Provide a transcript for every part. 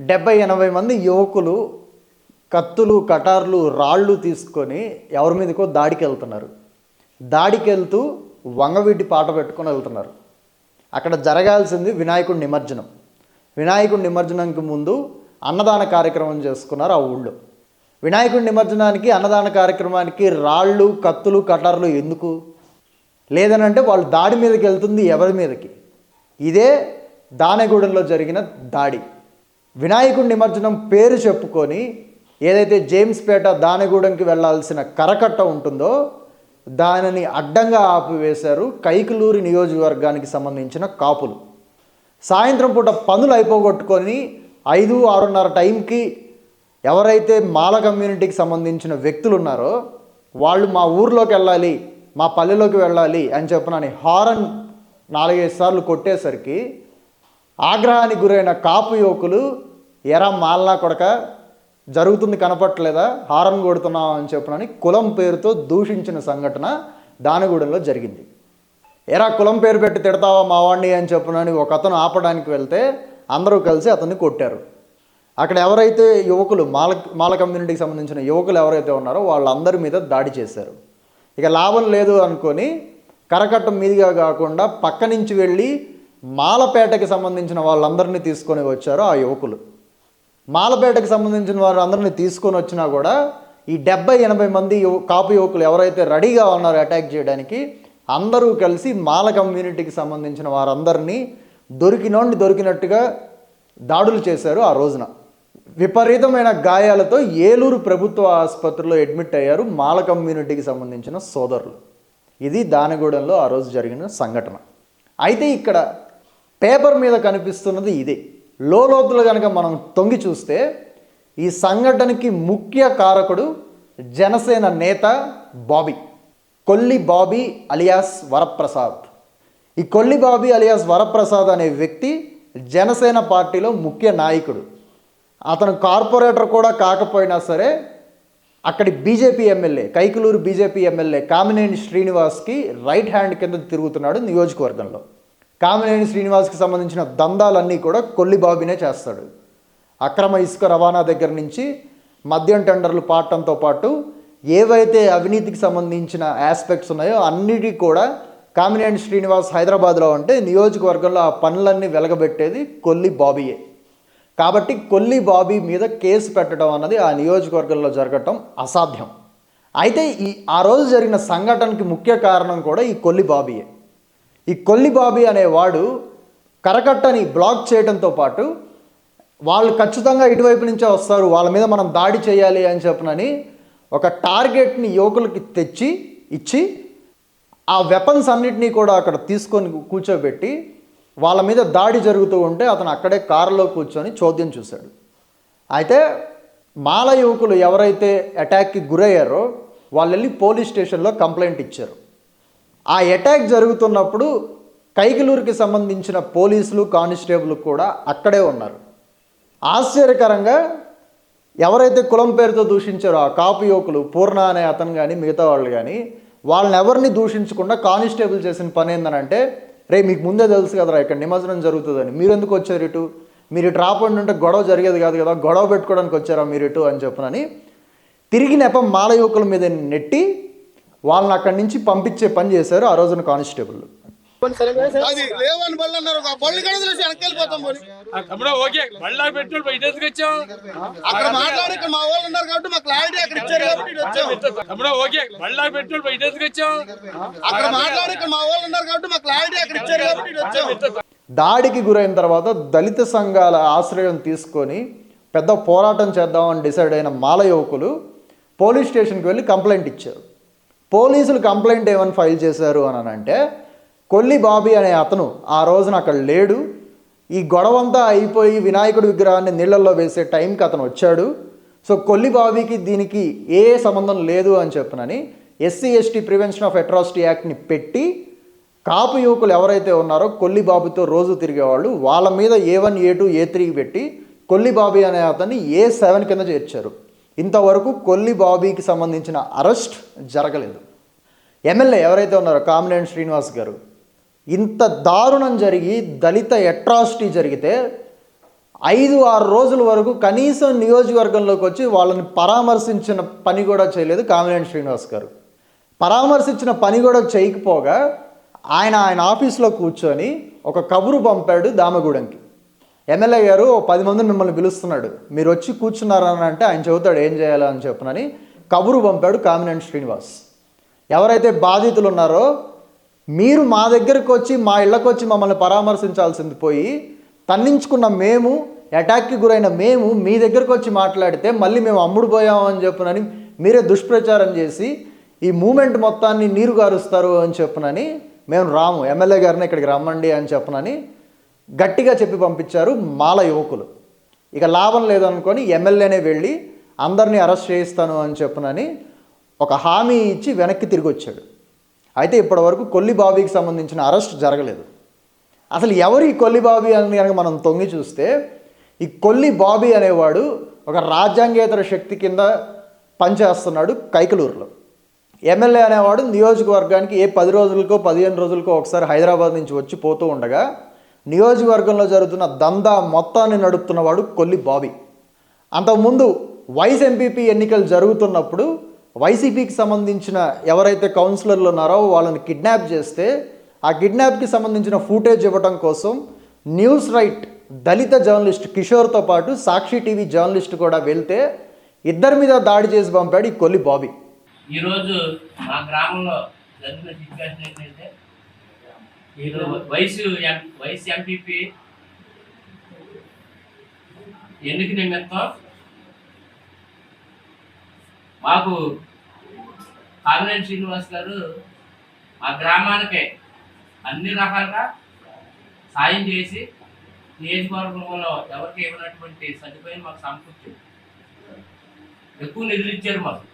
డెబ్బై ఎనభై మంది యువకులు కత్తులు కటార్లు రాళ్ళు తీసుకొని ఎవరి మీదకో దాడికి వెళ్తున్నారు దాడికి వెళ్తూ వంగవీటి పాట పెట్టుకొని వెళ్తున్నారు. అక్కడ జరగాల్సింది వినాయకుడి నిమజ్జనం. వినాయకుడి నిమజ్జనానికి ముందు అన్నదాన కార్యక్రమం చేసుకున్నారు ఆ ఊళ్ళో. వినాయకుడి నిమజ్జనానికి అన్నదాన కార్యక్రమానికి రాళ్ళు కత్తులు కటార్లు ఎందుకు? లేదనంటే వాళ్ళు దాడి మీదకి వెళ్తుంది ఎవరి మీదకి? ఇదే దానగూడెంలో జరిగిన దాడి. వినాయకుడి నిమజ్జనం పేరు చెప్పుకొని ఏదైతే జేమ్స్పేట దానగూడెంకి వెళ్ళాల్సిన కరకట్ట ఉంటుందో దానిని అడ్డంగా ఆపివేశారు కైకలూరి నియోజకవర్గానికి సంబంధించిన కాపులు. సాయంత్రం పూట పనులు అయిపోగొట్టుకొని ఐదు ఆరున్నర టైంకి ఎవరైతే మాల కమ్యూనిటీకి సంబంధించిన వ్యక్తులు ఉన్నారో వాళ్ళు మా ఊర్లోకి వెళ్ళాలి మా పల్లెలోకి వెళ్ళాలి అని చెప్పనని హారన్ నాలుగైదు సార్లు కొట్టేసరికి ఆగ్రహానికి గురైన కాపు యువకులు ఎరా మాల్నా కొడక జరుగుతుంది కనపట్లేదా హారం కొడుతున్నావు? అని చెప్పనని కులం పేరుతో దూషించిన సంఘటన దానగూడెంలో జరిగింది. ఎరా కులం పేరు పెట్టి తిడతావా మావాణ్ణి? అని చెప్పనని ఒక అతను ఆపడానికి వెళ్తే అందరూ కలిసి అతన్ని కొట్టారు. అక్కడ ఎవరైతే యువకులు మాల మాల కమ్యూనిటీకి సంబంధించిన యువకులు ఎవరైతే ఉన్నారో వాళ్ళందరి మీద దాడి చేశారు. ఇక లాభం లేదు అనుకొని కరకట్టం మీదుగా కాకుండా పక్క నుంచి వెళ్ళి మాలపేటకి సంబంధించిన వాళ్ళందరినీ తీసుకొని వచ్చారు ఆ యువకులు. మాలపేటకి సంబంధించిన వారు అందరినీ తీసుకొని వచ్చినా కూడా ఈ డెబ్బై ఎనభై మంది యువ కాపు యువకులు ఎవరైతే రెడీగా ఉన్నారో అటాక్ చేయడానికి అందరూ కలిసి మాల కమ్యూనిటీకి సంబంధించిన వారందరినీ దొరికినోండి దొరికినట్టుగా దాడులు చేశారు ఆ రోజున. విపరీతమైన గాయాలతో ఏలూరు ప్రభుత్వ ఆసుపత్రిలో అడ్మిట్ అయ్యారు మాల కమ్యూనిటీకి సంబంధించిన సోదరులు. ఇది దానగూడెంలో ఆ రోజు జరిగిన సంఘటన. అయితే ఇక్కడ పేపర్ మీద కనిపిస్తున్నది ఇదే. లోతులు కనుక మనం తొంగి చూస్తే ఈ సంఘటనకి ముఖ్య కారకుడు జనసేన నేత బాబీ కొల్లి బాబీ అలియాస్ వరప్రసాద్. ఈ కొల్లి బాబీ అలియాస్ వరప్రసాద్ అనే వ్యక్తి జనసేన పార్టీలో ముఖ్య నాయకుడు. అతను కార్పొరేటర్ కూడా కాకపోయినా సరే అక్కడి BJP MLA Kaikaluru BJP MLA Kamineni శ్రీనివాస్కి right hand కింద తిరుగుతున్నాడు నియోజకవర్గంలో. కామినేని శ్రీనివాస్కి సంబంధించిన దందాలన్నీ కూడా కొల్లిబాబీనే చేస్తాడు. అక్రమ ఇసుక రవాణా దగ్గర నుంచి మద్యం టెండర్లు పాడటంతో పాటు ఏవైతే అవినీతికి సంబంధించిన ఆస్పెక్ట్స్ ఉన్నాయో అన్నిటి కూడా కామినేని శ్రీనివాస్ హైదరాబాద్లో ఉంటే నియోజకవర్గంలో ఆ పనులన్నీ వెలగబెట్టేది కొల్లి బాబీయే కాబట్టి కొల్లి బాబీ మీద కేసు పెట్టడం అన్నది ఆ నియోజకవర్గంలో జరగటం అసాధ్యం. అయితే ఈ ఆ రోజు జరిగిన సంఘటనకి ముఖ్య కారణం కూడా ఈ కొల్లి బాబీయే ఈ కొల్లిబాబీ అనేవాడు కరకట్టని బ్లాక్ చేయడంతో పాటు వాళ్ళు ఖచ్చితంగా ఇటువైపు నుంచే వస్తారు వాళ్ళ మీద మనం దాడి చేయాలి అని చెప్పనని ఒక టార్గెట్ని యువకులకి తెచ్చి ఇచ్చి ఆ వెపన్స్ అన్నిటినీ కూడా అక్కడ తీసుకొని కూర్చోబెట్టి వాళ్ళ మీద దాడి జరుగుతూ ఉంటే అతను అక్కడే కారులో కూర్చొని చోద్యం చూశాడు. అయితే మాల యువకులు ఎవరైతే అటాక్కి గురయ్యారో వాళ్ళు వెళ్ళి పోలీస్ స్టేషన్లో కంప్లైంట్ ఇచ్చారు. ఆ అటాక్ జరుగుతున్నప్పుడు కైకలూరుకి సంబంధించిన పోలీసులు కానిస్టేబుల్ కూడా అక్కడే ఉన్నారు. ఆశ్చర్యకరంగా ఎవరైతే కులం పేరుతో దూషించారో ఆ కాపు యువకులు పూర్ణ అనే అతను కానీ మిగతా వాళ్ళు కానీ వాళ్ళని ఎవరిని దూషించకుండా కానిస్టేబుల్ చేసిన పని ఏందనంటే రే మీకు ముందే తెలుసు కదరా ఇక్కడ నిమజ్జనం జరుగుతుందని. మీరు ఎందుకు వచ్చారు ఇటు? మీరు ఇటు రాపండి ఉంటే గొడవ జరిగేది కాదు కదా గొడవ పెట్టుకోవడానికి వచ్చారా మీరు ఇటు? అని చెప్పనని తిరిగి నెపం మాల యువకుల మీద నెట్టి వాళ్ళని అక్కడి నుంచి పంపించే పని చేశారు ఆ రోజున కానిస్టేబుల్. అది లేవని బళ్ళు అన్నారు. ఆ బళ్ళు కూడా తెలిసి వెనక్కి వెళ్ళిపోతాం పోనీ. తమ్ముడు ఓకే. మళ్ళా పెట్రోల్ వచ్చాం అక్కడ మాట్లాడి ఇక్కడ మా వాళ్ళు ఉన్నారు కాబట్టి మాకు క్లారిటీ అక్కడ ఇచ్చారు కాబట్టి ఇటు వచ్చాం. తమ్ముడు ఓకే. మళ్ళా పెట్రోల్ వచ్చాం అక్కడ మాట్లాడి ఇక్కడ మా వాళ్ళు ఉన్నారు కాబట్టి మాకు క్లారిటీ అక్కడ ఇచ్చారు కాబట్టి ఇటు వచ్చాం. దాడికి గురైన తర్వాత దళిత సంఘాల ఆశ్రయం తీసుకొని పెద్ద పోరాటం చేద్దామని డిసైడ్ అయిన మాల యువకులు పోలీస్ స్టేషన్కి వెళ్ళి కంప్లైంట్ ఇచ్చారు. పోలీసులు కంప్లైంట్ ఏమని ఫైల్ చేశారు అని అంటే కొల్లి బాబీ అనే అతను ఆ రోజున అక్కడ లేడు. ఈ గొడవంతా అయిపోయి వినాయకుడి విగ్రహాన్ని నీళ్ళల్లో వేసే టైంకి అతను వచ్చాడు. సో కొల్లి బాబీకి దీనికి ఏ సంబంధం లేదు అని చెప్పనని SC ST prevention of atrocity యాక్ట్ని పెట్టి కాపు యువకులు ఎవరైతే ఉన్నారో కొల్లి బాబుతో రోజు తిరిగేవాళ్ళు వాళ్ళ మీద A one A two A three పెట్టి కొల్లి బాబీ అనే అతన్ని ఏ సెవెన్ కింద చేర్చారు. ఇంతవరకు కొల్లి బాబీకి సంబంధించిన అరెస్ట్ జరగలేదు. ఎమ్మెల్యే ఎవరైతే ఉన్నారో కామినేని శ్రీనివాస్ గారు ఇంత దారుణం జరిగి దళిత అట్రాసిటీ జరిగితే ఐదు ఆరు రోజుల వరకు కనీసం నియోజకవర్గంలోకి వచ్చి వాళ్ళని పరామర్శించిన పని కూడా చేయలేదు కామినేని శ్రీనివాస్ గారు. పరామర్శించిన పని కూడా చేయకపోగా ఆయన ఆయన ఆఫీస్లో కూర్చొని ఒక కబురు పంపాడు దామగూడెంకి. ఎమ్మెల్యే గారు ఓ పది మంది మిమ్మల్ని పిలుస్తున్నాడు. మీరు వచ్చి కూర్చున్నారని అంటే ఆయన చెబుతాడు ఏం చేయాలని చెప్పునని కబురు పంపాడు కామినేని శ్రీనివాస్. ఎవరైతే బాధితులు ఉన్నారో మీరు మా దగ్గరకు వచ్చి మా ఇళ్ళకు వచ్చి మమ్మల్ని పరామర్శించాల్సింది పోయి తన్నించుకున్న మేము అటాక్కి గురైన మేము మీ దగ్గరకు వచ్చి మాట్లాడితే మళ్ళీ మేము అమ్ముడు పోయామని చెప్పునని మీరే దుష్ప్రచారం చేసి ఈ మూమెంట్ మొత్తాన్ని నీరు గారుస్తారు అని చెప్పునని మేము రాము. ఎమ్మెల్యే గారిని ఇక్కడికి రమ్మండి అని చెప్పనని గట్టిగా చెప్పి పంపించారు మాల యువకులు. ఇక లాభం లేదనుకొని ఎమ్మెల్యేనే వెళ్ళి అందరినీ అరెస్ట్ చేయిస్తాను అని చెప్పునని ఒక హామీ ఇచ్చి వెనక్కి తిరిగి వచ్చాడు అయితే ఇప్పటివరకు కొల్లి బాబీకి సంబంధించిన అరెస్ట్ జరగలేదు. అసలు ఎవరు ఈ కొల్లిబాబీ అని కనుక మనం తొంగి చూస్తే ఈ కొల్లి బాబీ అనేవాడు ఒక రాజ్యాంగేతర శక్తి కింద పనిచేస్తున్నాడు కైకలూరులో. ఎమ్మెల్యే అనేవాడు నియోజకవర్గానికి ఏ పది రోజులకో పదిహేను రోజులకో ఒకసారి హైదరాబాద్ నుంచి వచ్చి పోతూ ఉండగా నియోజకవర్గంలో జరుగుతున్న దందా మొత్తాన్ని నడుపుతున్నవాడు కొల్లి బాబీ అంతకుముందు వైస్ ఎంపీపీ ఎన్నికలు జరుగుతున్నప్పుడు వైసీపీకి సంబంధించిన ఎవరైతే కౌన్సిలర్లు ఉన్నారో వాళ్ళని కిడ్నాప్ చేస్తే ఆ కిడ్నాప్కి సంబంధించిన ఫుటేజ్ ఇవ్వడం కోసం న్యూస్ రైట్ దళిత జర్నలిస్ట్ కిషోర్తో పాటు సాక్షి టీవీ జర్నలిస్ట్ కూడా వెళ్తే ఇద్దరి మీద దాడి చేసి పంపాడు ఈ కొల్లి బాబీ ఈరోజు మా గ్రామంలో జరిగిన సిచ్యువేషన్ ఏంటంటే వయసు వయసు ఎంపీపీ ఎన్నిక నిమిత్తం మాకు కామినేని శ్రీనివాస్ గారు మా గ్రామానికే అన్ని రకాలుగా సాయం చేసి నియోజకవర్గంలో ఎవరికి ఇవ్వనటువంటి సదుపాయం మాకు సమకూర్చారు ఎక్కువ నిధులు ఇచ్చారు మాకు.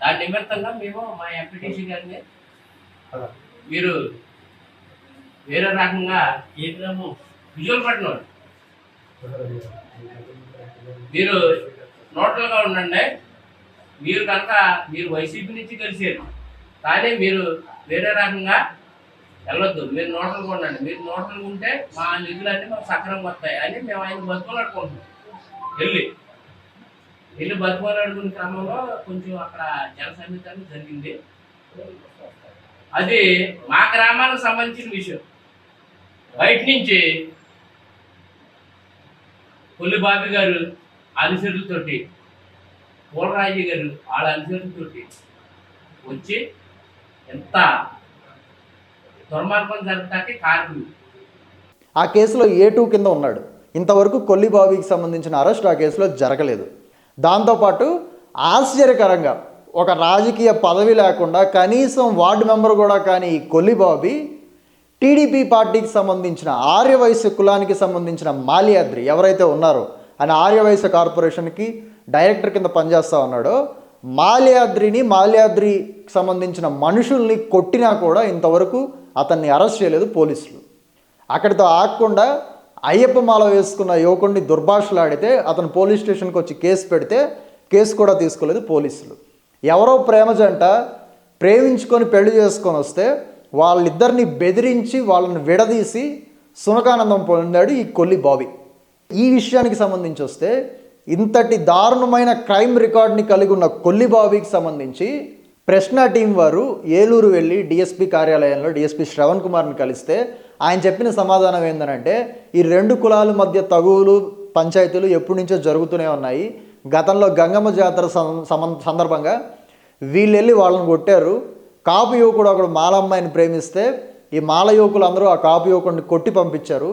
దాని నిమిత్తంగా మేము మా ఎంపీటీసీ గారిని మీరు వేరే రకంగా ఏ గ్రామం విజయపట్నం మీరు నోటల్గా ఉండండి. మీరు కనుక మీరు వైసీపీ నుంచి కలిసారు. కానీ మీరు వేరే రకంగా వెళ్ళొద్దు. మీరు నోటలు ఉండండి. మీరు నోటలు ఉంటే మా నిధులన్నీ మాకు సక్రమంగా వస్తాయి అని మేము ఆయన బతుకులాడుకుంటున్నాం వెళ్ళి. వెళ్ళి బతుకులాడుకునే క్రమంలో కొంచెం అక్కడ జన సమీతాన్ని జరిగింది. అది మా గ్రామానికి సంబంధించిన విషయం. బయట నుంచి కొల్లి గారు అనుసరులతోటి పూలరాజు గారు వాళ్ళ అనుసరులతోటి వచ్చి ఎంత దుర్మార్గం జరగటానికి కారణం. ఆ కేసులో ఏ టూ కింద ఉన్నాడు? ఇంతవరకు కొల్లిబాబికి సంబంధించిన అరెస్ట్ ఆ కేసులో జరగలేదు. దాంతోపాటు ఆశ్చర్యకరంగా ఒక రాజకీయ పదవి లేకుండా కనీసం వార్డు మెంబర్ కూడా కానీ ఈ టీడీపీ పార్టీకి సంబంధించిన ఆర్యవైశ్య కులానికి సంబంధించిన మాల్యాద్రి ఎవరైతే ఉన్నారో ఆయన ఆర్యవైశ్య కార్పొరేషన్కి డైరెక్టర్ కింద పనిచేస్తా ఉన్నాడో మాల్యాద్రిని మాల్యాద్రికి సంబంధించిన మనుషుల్ని కొట్టినా కూడా ఇంతవరకు అతన్ని అరెస్ట్ చేయలేదు పోలీసులు. అక్కడితో ఆగకుండా అయ్యప్ప మాల వేసుకున్న యువకుడిని దుర్భాషలాడితే అతను పోలీస్ స్టేషన్కి వచ్చి కేసు పెడితే కేసు కూడా తీసుకోలేదు పోలీసులు. ఎవరో ప్రేమ జంట ప్రేమించుకొని పెళ్ళి చేసుకొని వస్తే వాళ్ళిద్దరిని బెదిరించి వాళ్ళని విడదీసి సునకానందం పొందాడు ఈ కొల్లి బాబీ. ఈ విషయానికి సంబంధించి వస్తే ఇంతటి దారుణమైన క్రైమ్ రికార్డ్ని కలిగి ఉన్న కొల్లి బాబీకి సంబంధించి ప్రశ్న టీం వారు ఏలూరు వెళ్ళి డిఎస్పి కార్యాలయంలో డిఎస్పి శ్రవణ్ కుమార్ని కలిస్తే ఆయన చెప్పిన సమాధానం ఏంటంటే ఈ రెండు కులాల మధ్య తగువులు పంచాయతీలు ఎప్పటి నుంచో జరుగుతూనే ఉన్నాయి. గతంలో గంగమ్మ జాతర సం- సందర్భంగా వీళ్ళు వెళ్ళి వాళ్ళని కొట్టారు. కాపు యువకుడు ఒకడు మాలమ్మాయిని ప్రేమిస్తే ఈ మాల యువకులు అందరూ ఆ కాపు యువకుడిని కొట్టి పంపించారు.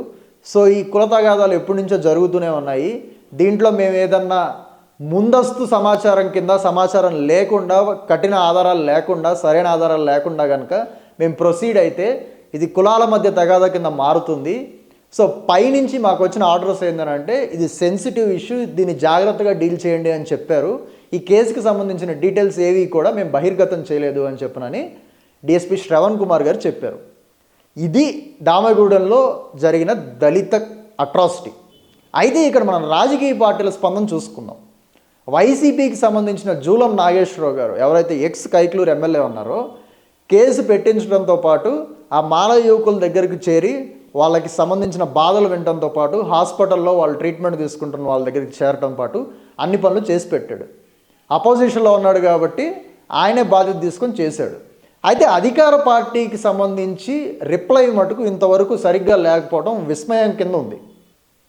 సో ఈ కుల తగాదాలు ఎప్పటి నుంచో జరుగుతూనే ఉన్నాయి. దీంట్లో మేము ఏదన్నా ముందస్తు సమాచారం కింద సమాచారం లేకుండా కఠిన ఆధారాలు లేకుండా సరైన ఆధారాలు లేకుండా కనుక మేము ప్రొసీడ్ అయితే ఇది కులాల మధ్య తగాదా కింద మారుతుంది. సో పైనుంచి మాకు వచ్చిన ఆర్డర్స్ ఏంటంటే ఇది సెన్సిటివ్ ఇష్యూ దీన్ని జాగ్రత్తగా డీల్ చేయండి అని చెప్పారు. ఈ కేసుకి సంబంధించిన డీటెయిల్స్ ఏవి కూడా మేము బహిర్గతం చేయలేదు అని చెప్పనని డిఎస్పి శ్రవణ్ కుమార్ గారు చెప్పారు. ఇది దామగూడెంలో జరిగిన దళిత అట్రాసిటీ. అయితే ఇక్కడ మనం రాజకీయ పార్టీల స్పందన చూసుకుందాం. వైసీపీకి సంబంధించిన జూలం నాగేశ్వరరావు గారు ఎవరైతే ఎక్స్ కైక్లూరు ఎమ్మెల్యే ఉన్నారో కేసు పెట్టించడంతో పాటు ఆ మానవ యువకుల దగ్గరికి చేరి వాళ్ళకి సంబంధించిన బాధలు వినడంతో పాటు హాస్పిటల్లో వాళ్ళు ట్రీట్మెంట్ తీసుకుంటున్న వాళ్ళ దగ్గరికి చేరటం పాటు అన్ని పనులు చేసి పెట్టాడు. అపోజిషన్లో ఉన్నాడు కాబట్టి ఆయనే బాధ్యత తీసుకొని చేశాడు. అయితే అధికార పార్టీకి సంబంధించి రిప్లై మటుకు ఇంతవరకు సరిగ్గా లేకపోవడం విస్మయం కింద ఉంది.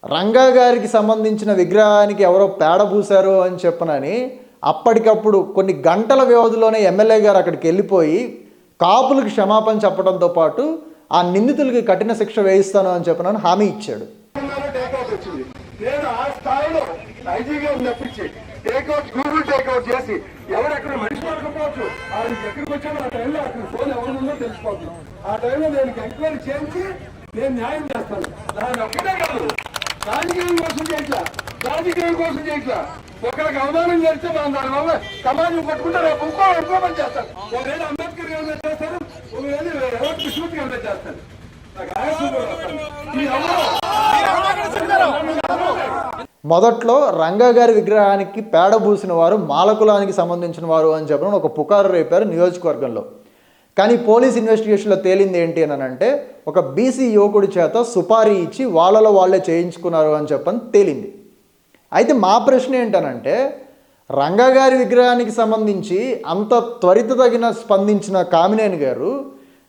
రంగా గారికి సంబంధించిన విగ్రహానికి ఎవరో పేడ పూశారు అని చెప్పనని అప్పటికప్పుడు కొన్ని గంటల వ్యవధిలోనే ఎమ్మెల్యే గారు అక్కడికి వెళ్ళిపోయి కాపులకు క్షమాపణ చెప్పడంతో పాటు ఆ నిందితులకి కఠిన శిక్ష వేయిస్తాను అని చెప్పనని హామీ ఇచ్చాడు. నేను ఆ స్థాయిలో ఐజీగా టేక్అవుట్ గూగుల్ టేక్అవుట్ చేసి ఎవరెక్కడ మనిషి దొరకపోవచ్చు ఆయన ఎక్కడికి వచ్చాడో ఆ టైంలో అక్కడ ఫోన్ ఎవరు ఉందో తెలిసిపోతుంది ఆ టైంలో నేను ఎంక్వైరీ చేయించి నేను న్యాయం చేస్తాను. దాని ఒక్కటే కాదు రాజకీయం కోసం చేయట్లా రాజకీయం కోసం చేయట్లా ఒకరికి అవమానం చేస్తే మనం దాని వల్ల సమాజం కొట్టుకుంటే రేపు ఇంకో పని చేస్తాను ఒకవేళ అంబేద్కర్ ఏమైనా చేస్తారు ఒకవేళ ఎవరికి విష్ణుకి ఏమైనా చేస్తారు. నాకు ఆయాసం కూడా వస్తుంది. ఈ అవమానం మొదట్లో రంగగారి విగ్రహానికి పేడ పూసిన వారు మాలకులానికి సంబంధించిన వారు అని చెప్పడం ఒక పుకారు రేపారు నియోజకవర్గంలో. కానీ పోలీస్ ఇన్వెస్టిగేషన్లో తేలింది ఏంటి అని అంటే ఒక బీసీ యువకుడి చేత సుపారీ ఇచ్చి వాళ్ళలో వాళ్ళే చేయించుకున్నారు అని చెప్పని తేలింది. అయితే మా ప్రశ్న ఏంటనంటే రంగగారి విగ్రహానికి సంబంధించి అంత త్వరిత తగిన స్పందించిన కామినేని గారు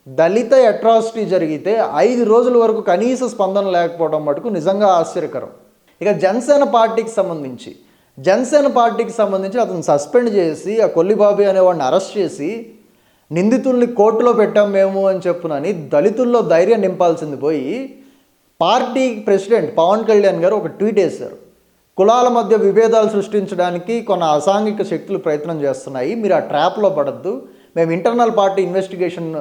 దళిత అట్రాసిటీ జరిగితే ఐదు రోజుల వరకు కనీస స్పందన లేకపోవడం మటుకు నిజంగా ఆశ్చర్యకరం. ఇక జనసేన పార్టీకి సంబంధించి జనసేన పార్టీకి సంబంధించి అతను సస్పెండ్ చేసి ఆ కొల్లిబాబు అనేవాడిని అరెస్ట్ చేసి నిందితుల్ని కోర్టులో పెట్టాం మేము అని చెప్పునని దళితుల్లో ధైర్యం నింపాల్సింది పోయి పార్టీ ప్రెసిడెంట్ పవన్ కళ్యాణ్ గారు ఒక ట్వీట్ వేశారు. కులాల మధ్య విభేదాలు సృష్టించడానికి కొన్ని అసాంఘిక శక్తులు ప్రయత్నం చేస్తున్నాయి మీరు ఆ ట్రాప్లో పడద్దు మేము ఇంటర్నల్ పార్టీ ఇన్వెస్టిగేషన్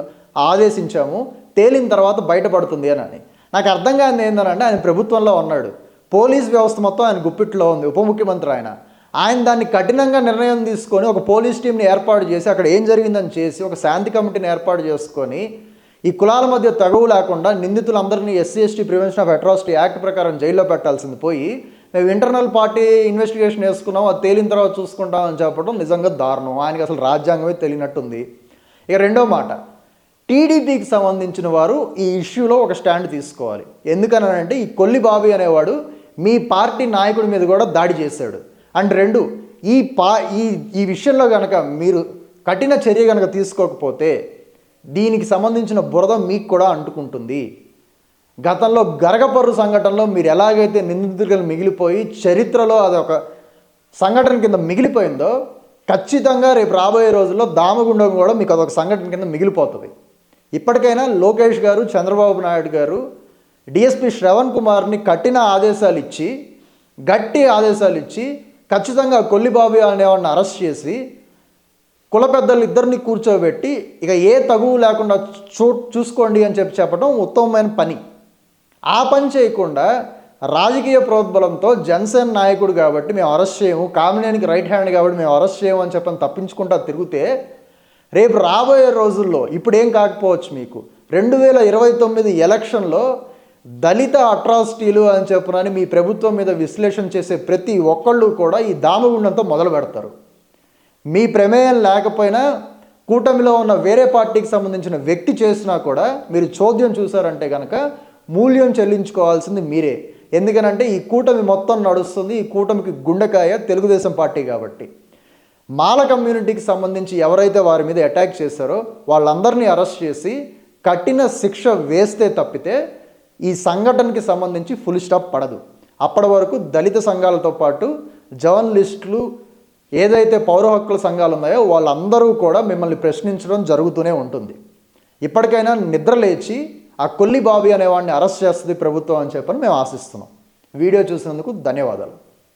ఆదేశించాము తేలిన తర్వాత బయటపడుతుంది అని అని. నాకు అర్థం కాని ఏంటంటే ఆయన ప్రభుత్వంలో ఉన్నాడు. పోలీస్ వ్యవస్థ మొత్తం ఆయన గుప్పిట్లో ఉంది ఉప ముఖ్యమంత్రి ఆయన. ఆయన దాన్ని కఠినంగా నిర్ణయం తీసుకొని ఒక పోలీస్ టీంని ఏర్పాటు చేసి అక్కడ ఏం జరిగిందని చేసి ఒక శాంతి కమిటీని ఏర్పాటు చేసుకొని ఈ కులాల మధ్య తగవు లేకుండా నిందితులందరినీ SC ST prevention of atrocity act ప్రకారం జైల్లో పెట్టాల్సింది పోయి మేము ఇంటర్నల్ పార్టీ ఇన్వెస్టిగేషన్ వేసుకున్నాం అది తేలిన తర్వాత చూసుకుంటాం అని చెప్పడం నిజంగా దారుణం. ఆయనకి అసలు రాజ్యాంగమే తెలియనట్టుంది. ఇక రెండో మాట టీడీపీకి సంబంధించిన వారు ఈ ఇష్యూలో ఒక స్టాండ్ తీసుకోవాలి. ఎందుకనంటే ఈ కొల్లి బాబీ అనేవాడు మీ పార్టీ నాయకుడి మీద కూడా దాడి చేశాడు. అండ్ రెండు ఈ పా ఈ ఈ విషయంలో కనుక మీరు కఠిన చర్య కనుక తీసుకోకపోతే దీనికి సంబంధించిన బురద మీకు కూడా అంటుకుంటుంది. గతంలో గరగపర్రు సంఘటనలో మీరు ఎలాగైతే నిందితులు మిగిలిపోయి చరిత్రలో అది ఒక సంఘటన కింద మిగిలిపోయిందో ఖచ్చితంగా రేపు రాబోయే రోజుల్లో దామగుండం కూడా మీకు అదొక సంఘటన కింద మిగిలిపోతుంది. ఇప్పటికైనా లోకేష్ గారు చంద్రబాబు నాయుడు గారు డిఎస్పి శ్రవణ్ కుమార్ని కఠిన ఆదేశాలు ఇచ్చి గట్టి ఆదేశాలు ఇచ్చి ఖచ్చితంగా కొల్లిబాబు అనేవాడిని అరెస్ట్ చేసి కుల పెద్దలు ఇద్దరిని కూర్చోబెట్టి ఇక ఏ తగువు లేకుండా చూ చూసుకోండి అని చెప్పి చెప్పడం ఉత్తమమైన పని. ఆ పని చేయకుండా రాజకీయ ప్రోద్బలంతో జనసేన నాయకుడు కాబట్టి మేము అరెస్ట్ చేయము కామినేనికి రైట్ హ్యాండ్ కాబట్టి మేము అరెస్ట్ చేయము అని చెప్పని తప్పించుకుంటా తిరిగితే రేపు రాబోయే రోజుల్లో ఇప్పుడేం కాకపోవచ్చు మీకు? రెండు వేల ఇరవై తొమ్మిది ఎలక్షన్లో దళిత అట్రాసిటీలు అని చెప్పునని మీ ప్రభుత్వం మీద విశ్లేషణ చేసే ప్రతి ఒక్కళ్ళు కూడా ఈ దామగుండంతో మొదలు పెడతారు. మీ ప్రమేయం లేకపోయినా కూటమిలో ఉన్న వేరే పార్టీకి సంబంధించిన వ్యక్తి చేసినా కూడా మీరు చోద్యం చూసారంటే కనుక మూల్యం చెల్లించుకోవాల్సింది మీరే. ఎందుకనంటే ఈ కూటమి మొత్తం నడుస్తుంది ఈ కూటమికి గుండెకాయ తెలుగుదేశం పార్టీ కాబట్టి. మాల కమ్యూనిటీకి సంబంధించి ఎవరైతే వారి మీద అటాక్ చేశారో వాళ్ళందరినీ అరెస్ట్ చేసి కఠిన శిక్ష వేస్తే తప్పితే ఈ సంఘటనకి సంబంధించి ఫుల్ స్టాప్ పడదు. అప్పటి వరకు దళిత సంఘాలతో పాటు జర్నలిస్టులు ఏదైతే పౌర హక్కుల సంఘాలు ఉన్నాయో వాళ్ళందరూ కూడా మిమ్మల్ని ప్రశ్నించడం జరుగుతూనే ఉంటుంది. ఇప్పటికైనా నిద్ర లేచి ఆ కొల్లి బాబీ అనేవాడిని అరెస్ట్ చేస్తుంది ప్రభుత్వం అని చెప్పని మేము ఆశిస్తున్నాం. వీడియో చూసినందుకు ధన్యవాదాలు.